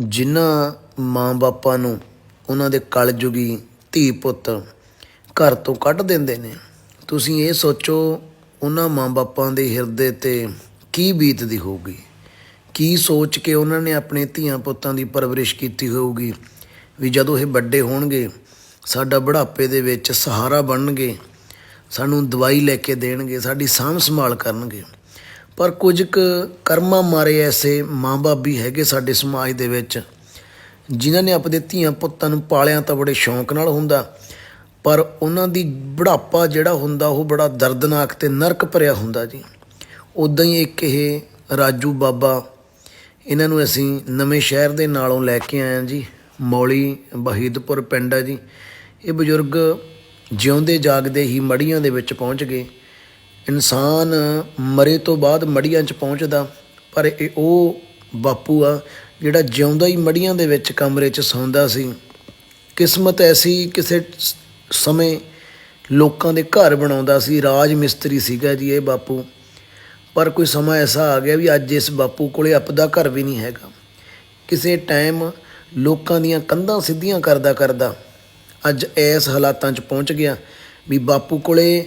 ਜਿਨ੍ਹਾਂ ਮਾਂ-ਬਾਪਾਂ ਨੂੰ ਉਹਨਾਂ ਦੇ ਕਲਯੁਗੀ ਧੀ ਪੁੱਤ ਘਰ ਤੋਂ ਕੱਢ ਦਿੰਦੇ ਨੇ, ਤੁਸੀਂ ਇਹ ਸੋਚੋ ਉਹਨਾਂ ਮਾਂ-ਬਾਪਾਂ ਦੇ ਹਿਰਦੇ ਤੇ ਕੀ ਬੀਤਦੀ ਹੋਊਗੀ? ਕੀ ਸੋਚ ਕੇ ਉਹਨਾਂ ਨੇ ਆਪਣੇ ਧੀਆਂ ਪੁੱਤਾਂ ਦੀ ਪਰਵਰਿਸ਼ ਕੀਤੀ ਹੋਊਗੀ? ਵੀ ਜਦੋਂ ਇਹ ਵੱਡੇ ਹੋਣਗੇ, ਸਾਡਾ ਬੁਢਾਪੇ ਦੇ ਵਿੱਚ ਸਹਾਰਾ ਬਣਨਗੇ, ਸਾਨੂੰ ਦਵਾਈ ਲੈ ਕੇ ਦੇਣਗੇ, ਸਾਡੀ ਸਾਂਭ ਸੰਭਾਲ ਕਰਨਗੇ। ਪਰ ਕੁਝ ਕੁ ਕਰਮਾਂ ਮਾਰੇ ਐਸੇ ਮਾਂ-ਬਾਪ ਵੀ ਹੈਗੇ ਸਾਡੇ ਸਮਾਜ ਦੇ ਵਿੱਚ, ਜਿਨ੍ਹਾਂ ਨੇ ਆਪਣੇ ਧੀਆਂ ਪੁੱਤਾਂ ਨੂੰ ਪਾਲਿਆ ਤਾਂ ਬੜੇ ਸ਼ੌਂਕ ਨਾਲ ਹੁੰਦਾ, ਪਰ ਉਹਨਾਂ ਦੀ ਬੁਢਾਪਾ ਜਿਹੜਾ ਹੁੰਦਾ ਉਹ ਬੜਾ ਦਰਦਨਾਕ ਤੇ ਨਰਕ ਭਰਿਆ ਹੁੰਦਾ ਜੀ। ਉਦਾਂ ਹੀ ਇੱਕ ਇਹ ਰਾਜੂ ਬਾਬਾ, ਇਹਨਾਂ ਨੂੰ ਅਸੀਂ ਨਵੇਂ ਸ਼ਹਿਰ ਦੇ ਨਾਲੋਂ ਲੈ ਕੇ ਆਏ ਹਾਂ ਜੀ, ਮੌਲੀ ਬਹੀਦਪੁਰ ਪਿੰਡ ਹੈ ਜੀ। ਇਹ ਬਜ਼ੁਰਗ ਜਿਉਂਦੇ ਜਾਗਦੇ ਹੀ ਮੜੀਆਂ ਦੇ ਵਿੱਚ ਪਹੁੰਚ ਗਏ। ਇਨਸਾਨ ਮਰੇ ਤੋਂ ਬਾਅਦ ਮੜੀਆਂ 'ਚ ਪਹੁੰਚਦਾ, ਪਰ ਇਹ ਉਹ ਬਾਪੂ ਆ ਜਿਹੜਾ ਜਿਉਂਦਾ ਹੀ ਮੜੀਆਂ ਦੇ ਵਿੱਚ ਕਮਰੇ 'ਚ ਸੌਂਦਾ ਸੀ। ਕਿਸਮਤ ਐਸੀ ਕਿਸੇ ਸਮੇਂ ਲੋਕਾਂ ਦੇ ਘਰ ਬਣਾਉਂਦਾ ਸੀ, ਰਾਜ ਮਿਸਤਰੀ ਸੀਗਾ ਜੀ ਇਹ ਬਾਪੂ। ਪਰ ਕੋਈ ਸਮਾਂ ਐਸਾ ਆ ਗਿਆ ਵੀ ਅੱਜ ਇਸ ਬਾਪੂ ਕੋਲੇ ਆਪਦਾ ਘਰ ਵੀ ਨਹੀਂ ਹੈਗਾ। ਕਿਸੇ ਟਾਈਮ ਲੋਕਾਂ ਦੀਆਂ ਕੰਧਾਂ ਸਿੱਧੀਆਂ ਕਰਦਾ ਕਰਦਾ ਅੱਜ ਐਸ ਹਾਲਾਤਾਂ 'ਚ ਪਹੁੰਚ ਗਿਆ ਵੀ ਬਾਪੂ ਕੋਲੇ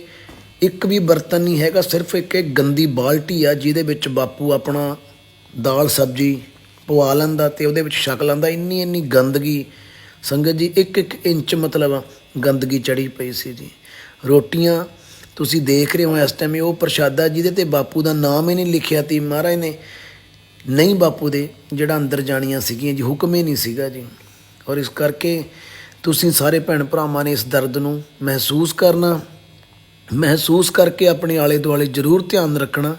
ਇੱਕ ਵੀ ਬਰਤਨ ਨਹੀਂ ਹੈਗਾ, ਸਿਰਫ ਇੱਕ ਇਹ ਗੰਦੀ ਬਾਲਟੀ ਆ, ਜਿਹਦੇ ਵਿੱਚ ਬਾਪੂ ਆਪਣਾ ਦਾਲ ਸਬਜੀ ਪਵਾ ਲੈਂਦਾ ਤੇ ਉਹਦੇ ਵਿੱਚ ਛਕ ਲੈਂਦਾ। ਇੰਨੀ ਇੰਨੀ ਗੰਦਗੀ। ਸੰਗਤ ਜੀ, ਇੱਕ ਇੱਕ ਇੰਚ ਮਤਲਬ ਗੰਦਗੀ ਚੜੀ ਪਈ ਸੀ ਜੀ। ਰੋਟੀਆਂ ਤੁਸੀਂ ਦੇਖ ਰਹੇ ਹੋ ਇਸ ਟਾਈਮ ਇਹ ਉਹ ਪ੍ਰਸ਼ਾਦਾ ਜਿਹਦੇ ਤੇ ਬਾਪੂ ਦਾ ਨਾਮ ਹੀ ਨਹੀਂ ਲਿਖਿਆ ਤੀ ਮਹਾਰਾਜ ਨੇ। ਨਹੀਂ ਬਾਪੂ ਦੇ, ਜਿਹੜਾ ਅੰਦਰ ਜਾਣੀਆਂ ਸੀਗੀਆਂ ਜੀ, ਹੁਕਮ ਹੀ ਨਹੀਂ ਸੀਗਾ ਜੀ। ਔਰ ਇਸ ਕਰਕੇ ਤੁਸੀਂ ਸਾਰੇ ਭੈਣ ਭਰਾਵਾਂ ਨੇ ਇਸ ਦਰਦ ਨੂੰ ਮਹਿਸੂਸ ਕਰਨਾ। ਮਹਿਸੂਸ ਕਰਕੇ ਆਪਣੇ ਆਲੇ ਦੁਆਲੇ ਜ਼ਰੂਰ ਧਿਆਨ ਰੱਖਣਾ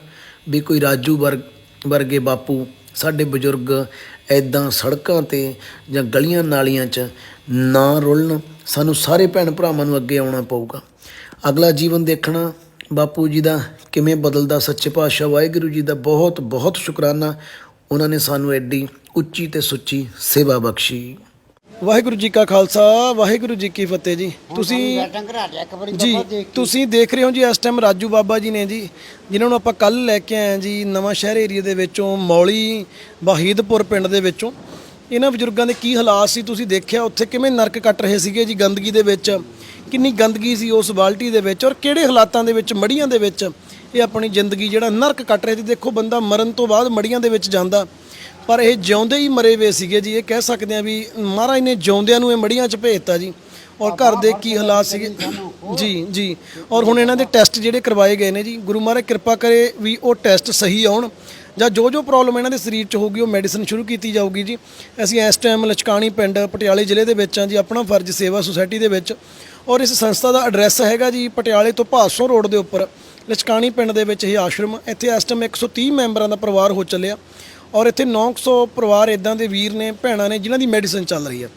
ਵੀ ਕੋਈ ਰਾਜੂ ਵਰਗ ਵਰਗੇ ਬਾਪੂ, ਸਾਡੇ ਬਜ਼ੁਰਗ ਐਦਾਂ ਸੜਕਾਂ ਤੇ ਜਾਂ ਗਲੀਆਂ ਨਾਲੀਆਂ 'ਚ ਨਾ ਰੁਲਣ, ਸਾਨੂੰ ਸਾਰੇ ਭੈਣ ਭਰਾਵਾਂ ਨੂੰ ਅੱਗੇ ਆਉਣਾ ਪਊਗਾ। ਅਗਲਾ ਜੀਵਨ ਦੇਖਣਾ, ਬਾਪੂ ਜੀ ਦਾ ਕਿਵੇਂ ਬਦਲਦਾ ਸੱਚੇ ਪਾਤਸ਼ਾਹ ਵਾਹਿਗੁਰੂ ਜੀ ਦਾ ਬਹੁਤ ਬਹੁਤ ਸ਼ੁਕਰਾਨਾ। ਉਹਨਾਂ ਨੇ ਸਾਨੂੰ ਐਡੀ ਉੱਚੀ ਤੇ ਸੁੱਚੀ ਸੇਵਾ ਬਖਸ਼ੀ। ਵਾਹਿਗੁਰੂ ਜੀ ਕਾ ਖਾਲਸਾ ਵਾਹਿਗੁਰੂ ਜੀ ਕੀ ਫਤਿਹ ਜੀ। ਤੁਸੀਂ ਜੀ ਤੁਸੀਂ ਦੇਖ ਰਹੇ ਹੋ ਜੀ ਇਸ ਟਾਈਮ ਰਾਜੂ ਬਾਬਾ ਜੀ ਨੇ ਜੀ ਜਿਨ੍ਹਾਂ ਨੂੰ ਆਪਾਂ ਕੱਲ ਲੈ ਕੇ ਆਏ ਜੀ ਨਵਾਂ ਸ਼ਹਿਰ ਏਰੀਆ ਦੇ ਵਿੱਚੋਂ ਮੌਲੀ ਵਾਹੀਦਪੁਰ ਪਿੰਡ ਦੇ ਵਿੱਚੋਂ। ਇਹਨਾਂ ਬਜ਼ੁਰਗਾਂ ਦੇ ਕੀ ਹਾਲਾਤ ਸੀ ਤੁਸੀਂ ਦੇਖਿਆ? ਉੱਥੇ ਕਿਵੇਂ ਨਰਕ ਕੱਟ ਰਹੇ ਸੀਗੇ ਜੀ ਗੰਦਗੀ ਦੇ ਵਿੱਚ? ਕਿੰਨੀ ਗੰਦਗੀ ਸੀ ਉਸ ਬਾਲਟੀ ਦੇ ਵਿੱਚ? ਔਰ ਕਿਹੜੇ ਹਾਲਾਤਾਂ ਦੇ ਵਿੱਚ ਮੜੀਆਂ ਦੇ ਵਿੱਚ ਇਹ ਆਪਣੀ ਜ਼ਿੰਦਗੀ ਜਿਹੜਾ ਨਰਕ ਕੱਟ ਰਹੇ ਸੀ? ਦੇਖੋ ਬੰਦਾ ਮਰਨ ਤੋਂ ਬਾਅਦ ਮੜੀਆਂ ਦੇ ਵਿੱਚ ਜਾਂਦਾ। ਪਰ ਇਹ ਜਿਉਂਦੇ ਹੀ ਮਰੇ ਵੇ ਸੀਗੇ ਜੀ, ਇਹ ਕਹਿ ਸਕਦੇ ਆ ਵੀ ਮਹਾਰਾਜ ਨੇ ਜਿਉਂਦਿਆਂ ਨੂੰ ਇਹ ਮੜੀਆਂ 'ਚ ਭੇਜਤਾ ਜੀ। ਔਰ ਘਰ ਦੇ ਕੀ ਹਾਲਾਤ ਸੀਗੇ? ਜੀ ਜੀ। ਔਰ ਹੁਣ ਇਹਨਾਂ ਦੇ ਟੈਸਟ ਜਿਹੜੇ ਕਰਵਾਏ ਗਏ ਨੇ ਜੀ, ਗੁਰੂ ਮਹਾਰਾਜ ਕਿਰਪਾ ਕਰੇ ਵੀ ਉਹ ਟੈਸਟ ਸਹੀ ਆਉਣ। ਜਾਂ ਜੋ ਜੋ ਪ੍ਰੋਬਲਮ ਇਹਨਾਂ ਦੇ ਸਰੀਰ 'ਚ ਹੋਊਗੀ, ਉਹ ਮੈਡੀਸਨ ਸ਼ੁਰੂ ਕੀਤੀ ਜਾਊਗੀ ਜੀ। ਅਸੀਂ ਇਸ ਟਾਈਮ ਲਚਕਾਣੀ ਪਿੰਡ, ਪਟਿਆਲੇ ਜ਼ਿਲ੍ਹੇ ਦੇ ਵਿੱਚ ਹਾਂ ਜੀ, ਆਪਣਾ ਫਰਜ਼ ਸੇਵਾ ਸੁਸਾਇਟੀ ਦੇ ਵਿੱਚ। ਔਰ ਇਸ ਸੰਸਥਾ ਦਾ ਐਡਰੈਸ ਹੈਗਾ ਜੀ, ਪਟਿਆਲੇ ਤੋਂ ਭਾਸੋਂ ਰੋਡ ਦੇ ਉੱਪਰ। ਲਚਕਾਣੀ ਪਿੰਡ ਦੇ ਵਿੱਚ ਇਹ ਆਸ਼ਰਮ, ਇੱਥੇ ਇਸ ਟਾਈਮ 130 ਮੈਂਬਰਾਂ ਦਾ ਪਰਿਵਾਰ ਹੋ ਚੱਲਿਆ। ਔਰ ਇੱਥੇ 900 ਪਰਿਵਾਰ ਇਦਾਂ ਦੇ ਵੀਰ ਨੇ, ਭੈਣਾਂ ਨੇ ਜਿਨ੍ਹਾਂ ਦੀ ਮੈਡੀਸਨ ਚੱਲ ਰਹੀ ਹੈ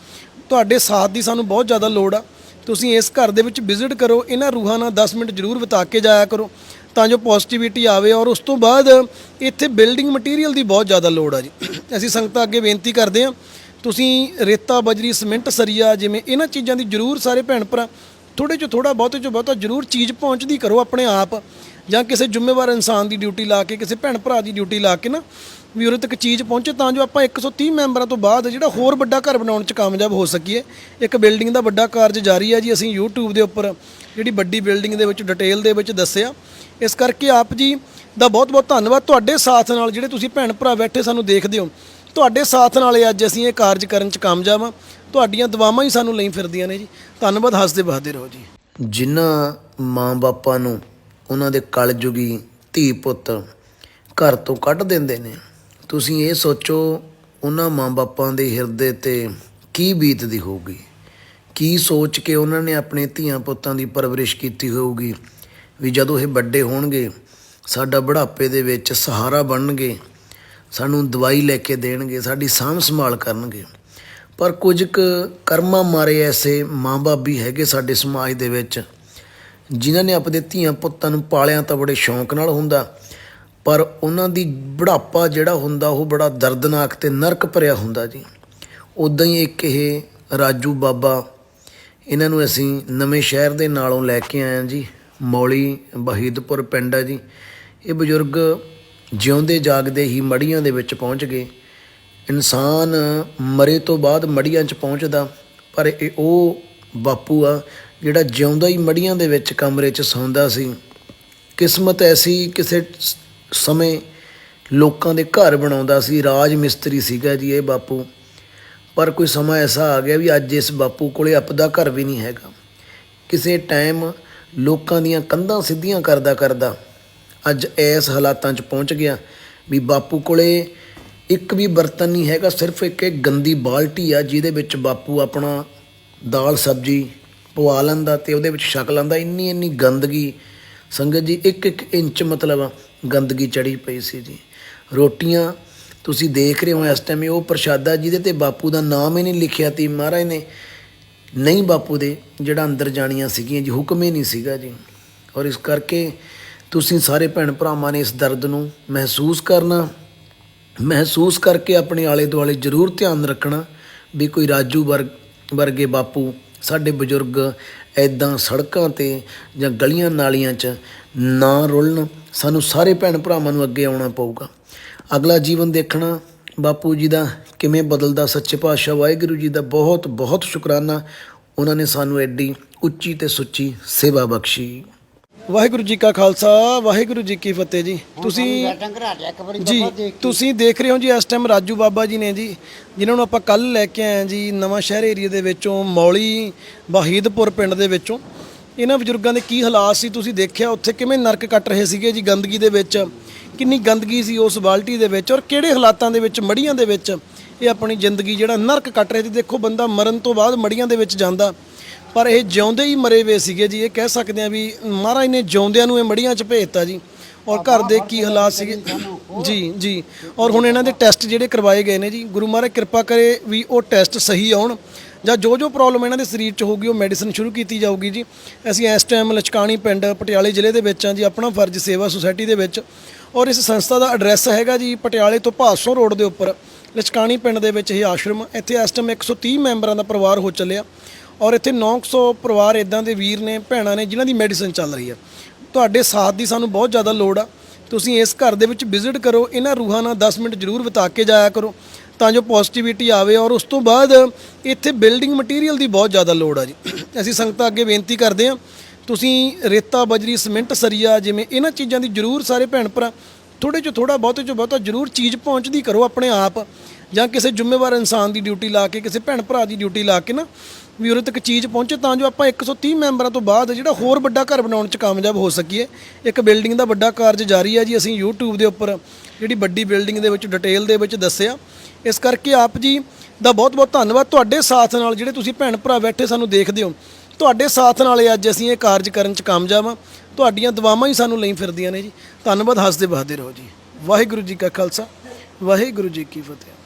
ਤੁਹਾਡੇ ਸਾਥ ਦੀ ਸਾਨੂੰ ਬਹੁਤ ਜ਼ਿਆਦਾ ਲੋੜ ਆ। ਤੁਸੀਂ ਇਸ ਘਰ ਦੇ ਵਿੱਚ ਵਿਜ਼ਿਟ ਕਰੋ, ਇਹਨਾਂ ਰੂਹਾਂ ਨਾਲ 10 ਮਿੰਟ ਜ਼ਰੂਰ ਬਿਤਾ ਕੇ ਜਾਇਆ ਕਰੋ, ਤਾਂ ਜੋ ਪੋਜ਼ਿਟਿਵਿਟੀ ਆਵੇ ਔਰ ਉਸ ਤੋਂ ਬਾਅਦ ਇੱਥੇ ਬਿਲਡਿੰਗ ਮਟੀਰੀਅਲ ਦੀ ਬਹੁਤ ਜ਼ਿਆਦਾ ਲੋੜ ਆ ਜੀ। ਅਸੀਂ ਸੰਗਤਾਂ ਅੱਗੇ ਬੇਨਤੀ ਕਰਦੇ ਹਾਂ, ਤੁਸੀਂ ਰੇਤਾ, ਬਜਰੀ ਸਿਮੈਂਟ ਸਰੀਆ ਜਿਵੇਂ ਇਹਨਾਂ ਚੀਜ਼ਾਂ ਦੀ ਜ਼ਰੂਰ ਸਾਰੇ ਭੈਣ ਭਰਾ ਥੋੜੇ ਚੋਂ ਥੋੜਾ ਬਹੁਤੇ ਚੋਂ ਬਹੁਤਾ ਜ਼ਰੂਰ ਚੀਜ਼ ਪਹੁੰਚਦੀ ਕਰੋ ਆਪਣੇ ਆਪ, ਜਾਂ ਕਿਸੇ ਜ਼ਿੰਮੇਵਾਰ ਇਨਸਾਨ ਦੀ ਡਿਊਟੀ ਲਾ ਕੇ, ਕਿਸੇ ਭੈਣ ਭਰਾ ਦੀ ਡਿਊਟੀ ਲਾ ਕੇ ਨਾ, ਵੀ ਉਰੇ ਤੱਕ ਚੀਜ਼ ਪਹੁੰਚੇ, ਤਾਂ ਜੋ ਆਪਾਂ 130 ਮੈਂਬਰਾਂ ਤੋਂ ਬਾਅਦ ਜਿਹੜਾ ਹੋਰ ਵੱਡਾ ਘਰ ਬਣਾਉਣ 'ਚ ਕਾਮਯਾਬ ਹੋ ਸਕੀਏ। ਇੱਕ ਬਿਲਡਿੰਗ ਦਾ ਵੱਡਾ ਕਾਰਜ ਜਾਰੀ ਹੈ ਜੀ, ਅਸੀਂ YouTube ਦੇ ਉੱਪਰ ਜਿਹੜੀ ਵੱਡੀ ਬਿਲਡਿੰਗ ਦੇ ਵਿੱਚ ਡਿਟੇਲ ਦੇ ਵਿੱਚ ਦੱਸਿਆ। ਇਸ ਕਰਕੇ ਆਪ ਜੀ ਦਾ ਬਹੁਤ ਬਹੁਤ ਧੰਨਵਾਦ। ਤੁਹਾਡੇ ਸਾਥ ਨਾਲ ਜਿਹੜੇ ਤੁਸੀਂ ਭੈਣ ਭਰਾ ਬੈਠੇ ਸਾਨੂੰ ਦੇਖਦੇ ਹੋ, ਤੁਹਾਡੇ ਸਾਥ ਨਾਲ ਅੱਜ ਅਸੀਂ ਇਹ ਕਾਰਜ ਕਰਨ 'ਚ ਕਾਮਯਾਬ ਹਾਂ। ਤੁਹਾਡੀਆਂ ਦੁਆਵਾਂ ਹੀ ਸਾਨੂੰ ਲਈ ਫਿਰਦੀਆਂ ਨੇ ਜੀ। ਧੰਨਵਾਦ, ਹੱਸਦੇ ਵਸਦੇ ਰਹੋ ਜੀ। ਜਿਨ੍ਹਾਂ ਮਾਂ-ਬਾਪਾਂ ਨੂੰ ਉਹਨਾਂ ਦੇ ਕਲਯੁਗੀ ਧੀ ਪੁੱਤ ਘਰ ਤੋਂ ਕੱਢ ਦਿੰਦੇ ਨੇ, ਤੁਸੀਂ ਇਹ ਸੋਚੋ ਉਹਨਾਂ ਮਾਂ-ਬਾਪਾਂ ਦੇ ਹਿਰਦੇ ਤੇ ਕੀ ਬੀਤਦੀ ਹੋਊਗੀ? ਕੀ ਸੋਚ ਕੇ ਉਹਨਾਂ ਨੇ ਆਪਣੇ ਧੀਆਂ ਪੁੱਤਾਂ ਦੀ ਪਰਵਰਿਸ਼ ਕੀਤੀ ਹੋਊਗੀ? ਵੀ ਜਦੋਂ ਇਹ ਵੱਡੇ ਹੋਣਗੇ, ਸਾਡਾ ਬੁਢਾਪੇ ਦੇ ਵਿੱਚ ਸਹਾਰਾ ਬਣਨਗੇ, ਸਾਨੂੰ ਦਵਾਈ ਲੈ ਕੇ ਦੇਣਗੇ, ਸਾਡੀ ਸਾਂਭ ਸੰਭਾਲ ਕਰਨਗੇ। ਪਰ ਕੁਝ ਕੁ ਕਰਮਾਂ ਮਾਰੇ ਐਸੇ ਮਾਂ-ਬਾਪ ਵੀ ਹੈਗੇ ਸਾਡੇ ਸਮਾਜ ਦੇ ਵਿੱਚ, ਜਿਨ੍ਹਾਂ ਨੇ ਆਪਣੇ ਧੀਆਂ ਪੁੱਤਾਂ ਨੂੰ ਪਾਲਿਆ ਤਾਂ ਬੜੇ ਸ਼ੌਂਕ ਨਾਲ ਹੁੰਦਾ, ਪਰ ਉਹਨਾਂ ਦੀ ਬੁਢਾਪਾ ਜਿਹੜਾ ਹੁੰਦਾ ਉਹ ਬੜਾ ਦਰਦਨਾਕ ਤੇ ਨਰਕ ਭਰਿਆ ਹੁੰਦਾ ਜੀ। ਉਦਾਂ ਹੀ ਇੱਕ ਇਹ ਰਾਜੂ ਬਾਬਾ, ਇਹਨਾਂ ਨੂੰ ਅਸੀਂ ਨਵੇਂ ਸ਼ਹਿਰ ਦੇ ਨਾਲੋਂ ਲੈ ਕੇ ਆਏ ਹਾਂ ਜੀ, ਮੌਲੀ ਬਹੀਦਪੁਰ ਪਿੰਡ ਹੈ ਜੀ। ਇਹ ਬਜ਼ੁਰਗ ਜਿਉਂਦੇ ਜਾਗਦੇ ਹੀ ਮੜੀਆਂ ਦੇ ਵਿੱਚ ਪਹੁੰਚ ਗਏ। ਇਨਸਾਨ ਮਰੇ ਤੋਂ ਬਾਅਦ ਮੜੀਆਂ 'ਚ ਪਹੁੰਚਦਾ, ਪਰ ਇਹ ਉਹ ਬਾਪੂ ਆ ਜਿਹੜਾ ਜਿਉਂਦਾ ਹੀ ਮੜੀਆਂ ਦੇ ਵਿੱਚ ਕਮਰੇ 'ਚ ਸੌਂਦਾ ਸੀ। ਕਿਸਮਤ ਐਸੀ ਕਿਸੇ ਸਮੇਂ ਲੋਕਾਂ ਦੇ ਘਰ ਬਣਾਉਂਦਾ ਸੀ, ਰਾਜ ਮਿਸਤਰੀ ਸੀਗਾ ਜੀ ਇਹ ਬਾਪੂ। ਪਰ ਕੋਈ ਸਮਾਂ ਐਸਾ ਆ ਗਿਆ ਵੀ ਅੱਜ ਇਸ ਬਾਪੂ ਕੋਲੇ ਆਪਦਾ ਘਰ ਵੀ ਨਹੀਂ ਹੈਗਾ। ਕਿਸੇ ਟਾਈਮ ਲੋਕਾਂ ਦੀਆਂ ਕੰਧਾਂ ਸਿੱਧੀਆਂ ਕਰਦਾ ਕਰਦਾ ਅੱਜ ਐਸ ਹਾਲਾਤਾਂ 'ਚ ਪਹੁੰਚ ਗਿਆ ਵੀ ਬਾਪੂ ਕੋਲੇ ਇੱਕ ਵੀ ਬਰਤਨ ਨਹੀਂ ਹੈਗਾ, ਸਿਰਫ ਇੱਕ ਇੱਕ ਗੰਦੀ ਬਾਲਟੀ ਆ, ਜਿਹਦੇ ਵਿੱਚ ਬਾਪੂ ਆਪਣਾ ਦਾਲ ਸਬਜੀ ਪਵਾ ਲੈਂਦਾ ਤੇ ਉਹਦੇ ਵਿੱਚ ਛਕ ਲੈਂਦਾ। ਇੰਨੀ ਇੰਨੀ ਗੰਦਗੀ। ਸੰਗਤ ਜੀ, ਇੱਕ ਇੱਕ ਇੰਚ ਮਤਲਬ ਗੰਦਗੀ ਚੜੀ ਪਈ ਸੀ ਜੀ। ਰੋਟੀਆਂ ਤੁਸੀਂ ਦੇਖ ਰਹੇ ਹੋ ਇਸ ਟਾਈਮ ਉਹ ਪ੍ਰਸ਼ਾਦਾ ਜਿਹਦੇ ਤੇ ਬਾਪੂ ਦਾ ਨਾਮ ਹੀ ਨਹੀਂ ਲਿਖਿਆ ਤੀ। ਮਹਾਰਾਜ ਨੇ ਨਹੀਂ ਬਾਪੂ ਦੇ, ਜਿਹੜਾ ਅੰਦਰ ਜਾਣੀਆਂ ਸੀਗੀਆਂ ਜੀ, ਹੁਕਮ ਹੀ ਨਹੀਂ ਸੀਗਾ ਜੀ। ਔਰ ਇਸ ਕਰਕੇ ਤੁਸੀਂ ਸਾਰੇ ਭੈਣ ਭਰਾਵਾਂ ਨੇ ਇਸ ਦਰਦ ਨੂੰ ਮਹਿਸੂਸ ਕਰਨਾ। ਮਹਿਸੂਸ ਕਰਕੇ ਆਪਣੇ ਆਲੇ ਦੁਆਲੇ ਜ਼ਰੂਰ ਧਿਆਨ ਰੱਖਣਾ ਵੀ ਕੋਈ ਰਾਜੂ ਵਰਗ ਵਰਗੇ ਬਾਪੂ ਸਾਡੇ ਬਜ਼ੁਰਗ ਐਦਾਂ ਸੜਕਾਂ ਤੇ ਜਾਂ ਗਲੀਆਂ ਨਾਲੀਆਂ 'ਚ ਨਾ ਰੁਲਣ, ਸਾਨੂੰ ਸਾਰੇ ਭੈਣ ਭਰਾਵਾਂ ਨੂੰ ਅੱਗੇ ਆਉਣਾ ਪਊਗਾ। ਅਗਲਾ ਜੀਵਨ ਦੇਖਣਾ, ਬਾਪੂ ਜੀ ਦਾ ਕਿਵੇਂ ਬਦਲਦਾ ਸੱਚੇ ਪਾਤਸ਼ਾਹ ਵਾਹਿਗੁਰੂ ਜੀ ਦਾ ਬਹੁਤ ਬਹੁਤ ਸ਼ੁਕਰਾਨਾ। ਉਹਨਾਂ ਨੇ ਸਾਨੂੰ ਐਡੀ ਉੱਚੀ ਤੇ ਸੁੱਚੀ ਸੇਵਾ ਬਖਸ਼ੀ। ਵਾਹਿਗੁਰੂ ਜੀ ਕਾ ਖਾਲਸਾ ਵਾਹਿਗੁਰੂ ਜੀ ਕੀ ਫਤਿਹ ਜੀ। ਤੁਸੀਂ ਜੀ ਤੁਸੀਂ ਦੇਖ ਰਹੇ ਹੋ ਜੀ ਇਸ ਟਾਈਮ ਰਾਜੂ ਬਾਬਾ ਜੀ ਨੇ ਜੀ ਜਿਨ੍ਹਾਂ ਨੂੰ ਆਪਾਂ ਕੱਲ ਲੈ ਕੇ ਆਏ ਜੀ ਨਵਾਂ ਸ਼ਹਿਰ ਏਰੀਆ ਦੇ ਵਿੱਚੋਂ ਮੌਲੀ ਵਾਹੀਦਪੁਰ ਪਿੰਡ ਦੇ ਵਿੱਚੋਂ। ਇਹਨਾਂ ਬਜ਼ੁਰਗਾਂ ਦੇ ਕੀ ਹਾਲਾਤ ਸੀ ਤੁਸੀਂ ਦੇਖਿਆ ਉੱਥੇ ਕਿਵੇਂ ਨਰਕ ਕੱਟ ਰਹੇ ਸੀਗੇ ਜੀ ਗੰਦਗੀ ਦੇ ਵਿੱਚ ਕਿੰਨੀ ਗੰਦਗੀ ਸੀ ਉਸ ਬਾਲਟੀ ਦੇ ਵਿੱਚ ਔਰ ਕਿਹੜੇ ਹਾਲਾਤਾਂ ਦੇ ਵਿੱਚ ਮੜੀਆਂ ਦੇ ਵਿੱਚ ਇਹ ਆਪਣੀ ਜ਼ਿੰਦਗੀ ਜਿਹੜਾ ਨਰਕ ਕੱਟ ਰਹੇ ਸੀ। ਦੇਖੋ ਬੰਦਾ ਮਰਨ ਤੋਂ ਬਾਅਦ ਮੜੀਆਂ ਦੇ ਵਿੱਚ ਜਾਂਦਾ। ਪਰ ਇਹ ਜਿਉਂਦੇ ਹੀ ਮਰੇ ਵੇ ਸੀਗੇ ਜੀ ਇਹ ਕਹਿ ਸਕਦੇ ਆ ਵੀ ਮਹਾਰਾਜ ਨੇ ਜਿਉਂਦਿਆਂ ਨੂੰ ਇਹ ਮੜੀਆਂ 'ਚ ਭੇਜਤਾ ਜੀ। ਔਰ ਘਰ ਦੇ ਕੀ ਹਾਲਾਤ ਸੀਗੇ? ਜੀ ਜੀ। ਔਰ ਹੁਣ ਇਹਨਾਂ ਦੇ ਟੈਸਟ ਜਿਹੜੇ ਕਰਵਾਏ ਗਏ ਨੇ ਜੀ ਗੁਰੂ ਮਹਾਰਾਜ ਕਿਰਪਾ ਕਰੇ ਵੀ ਉਹ ਟੈਸਟ ਸਹੀ ਆਉਣ। ਜਾਂ ਜੋ ਜੋ ਪ੍ਰੋਬਲਮ ਇਹਨਾਂ ਦੇ ਸਰੀਰ 'ਚ ਹੋਊਗੀ ਉਹ ਮੈਡੀਸਨ ਸ਼ੁਰੂ ਕੀਤੀ ਜਾਊਗੀ ਜੀ। ਅਸੀਂ ਇਸ ਟਾਈਮ ਲਚਕਾਣੀ ਪਿੰਡ ਪਟਿਆਲੇ ਜ਼ਿਲ੍ਹੇ ਦੇ ਵਿੱਚ ਆ ਜੀ ਆਪਣਾ ਫਰਜ਼ ਸੇਵਾ ਸੁਸਾਇਟੀ ਦੇ ਵਿੱਚ। ਔਰ ਇਸ ਸੰਸਥਾ ਦਾ ਐਡਰੈਸ ਹੈਗਾ ਜੀ ਪਟਿਆਲੇ ਤੋਂ ਭਾਸੋਂ ਰੋਡ ਦੇ ਉੱਪਰ। ਲਚਕਾਣੀ ਪਿੰਡ ਦੇ ਵਿੱਚ ਇਹ ਆਸ਼ਰਮ ਇੱਥੇ ਇਸ ਟਾਈਮ 130 ਮੈਂਬਰਾਂ ਦਾ ਪਰਿਵਾਰ ਹੋ ਚੱਲਿਆ। ਔਰ ਇੱਥੇ 900 ਪਰਿਵਾਰ ਇਦਾਂ ਦੇ ਵੀਰ ਨੇ, ਭੈਣਾਂ ਨੇ ਜਿਨ੍ਹਾਂ ਦੀ ਮੈਡੀਸਨ ਚੱਲ ਰਹੀ ਹੈ ਤੁਹਾਡੇ ਸਾਥ ਦੀ ਸਾਨੂੰ ਬਹੁਤ ਜ਼ਿਆਦਾ ਲੋੜ ਆ। ਤੁਸੀਂ ਇਸ ਘਰ ਦੇ ਵਿੱਚ ਵਿਜ਼ਿਟ ਕਰੋ, ਇਹਨਾਂ ਰੂਹਾਂ ਨਾਲ 10 ਮਿੰਟ ਜ਼ਰੂਰ ਬਿਤਾ ਕੇ ਜਾਇਆ ਕਰੋ, ਤਾਂ ਜੋ ਪੋਜ਼ਿਟਿਵਿਟੀ ਆਵੇ ਔਰ ਉਸ ਤੋਂ ਬਾਅਦ ਇੱਥੇ ਬਿਲਡਿੰਗ ਮਟੀਰੀਅਲ ਦੀ ਬਹੁਤ ਜ਼ਿਆਦਾ ਲੋੜ ਆ ਜੀ। ਅਸੀਂ ਸੰਗਤਾਂ ਅੱਗੇ ਬੇਨਤੀ ਕਰਦੇ ਹਾਂ, ਤੁਸੀਂ ਰੇਤਾ, ਬਜਰੀ ਸਿਮੈਂਟ ਸਰੀਆ ਜਿਵੇਂ ਇਹਨਾਂ ਚੀਜ਼ਾਂ ਦੀ ਜ਼ਰੂਰ ਸਾਰੇ ਭੈਣ ਭਰਾ ਥੋੜੇ ਚੋਂ ਥੋੜਾ ਬਹੁਤੇ ਚੋਂ ਬਹੁਤਾ ਜ਼ਰੂਰ ਚੀਜ਼ ਪਹੁੰਚਦੀ ਕਰੋ ਆਪਣੇ ਆਪ। ਜਾਂ ਕਿਸੇ ਜ਼ਿੰਮੇਵਾਰ ਇਨਸਾਨ ਦੀ ਡਿਊਟੀ ਲਾ ਕੇ, ਕਿਸੇ ਭੈਣ ਭਰਾ ਦੀ ਡਿਊਟੀ ਲਾ ਕੇ ਨਾ ਵੀ ਉਰੇ ਤੱਕ ਚੀਜ਼ ਪਹੁੰਚੇ, ਤਾਂ ਜੋ ਆਪਾਂ 130 ਮੈਂਬਰਾਂ ਤੋਂ ਬਾਅਦ ਜਿਹੜਾ ਹੋਰ ਵੱਡਾ ਘਰ ਬਣਾਉਣ 'ਚ ਕਾਮਯਾਬ ਹੋ ਸਕੀਏ। ਇੱਕ ਬਿਲਡਿੰਗ ਦਾ ਵੱਡਾ ਕਾਰਜ ਜਾਰੀ ਹੈ ਜੀ, ਅਸੀਂ YouTube ਦੇ ਉੱਪਰ ਜਿਹੜੀ ਵੱਡੀ ਬਿਲਡਿੰਗ ਦੇ ਵਿੱਚ ਡਿਟੇਲ ਦੇ ਵਿੱਚ ਦੱਸਿਆ। ਇਸ ਕਰਕੇ ਆਪ ਜੀ ਦਾ ਬਹੁਤ ਬਹੁਤ ਧੰਨਵਾਦ। ਤੁਹਾਡੇ ਸਾਥ ਨਾਲ ਜਿਹੜੇ ਤੁਸੀਂ ਭੈਣ ਭਰਾ ਬੈਠੇ ਸਾਨੂੰ ਦੇਖਦੇ ਹੋ, ਤੁਹਾਡੇ ਸਾਥ ਨਾਲ ਅੱਜ ਅਸੀਂ ਇਹ ਕਾਰਜ ਕਰਨ 'ਚ ਕਾਮਯਾਬ ਹਾਂ। ਤੁਹਾਡੀਆਂ ਦੁਆਵਾਂ ਹੀ ਸਾਨੂੰ ਲਈ ਫਿਰਦੀਆਂ ਨੇ ਜੀ। ਧੰਨਵਾਦ ਹੱਸਦੇ ਬਹਾਦੇ ਰਹੋ ਜੀ। ਵਾਹਿਗੁਰੂ ਜੀ ਕਾ ਖਾਲਸਾ, ਵਾਹਿਗੁਰੂ ਜੀ ਕੀ ਫਤਿਹ।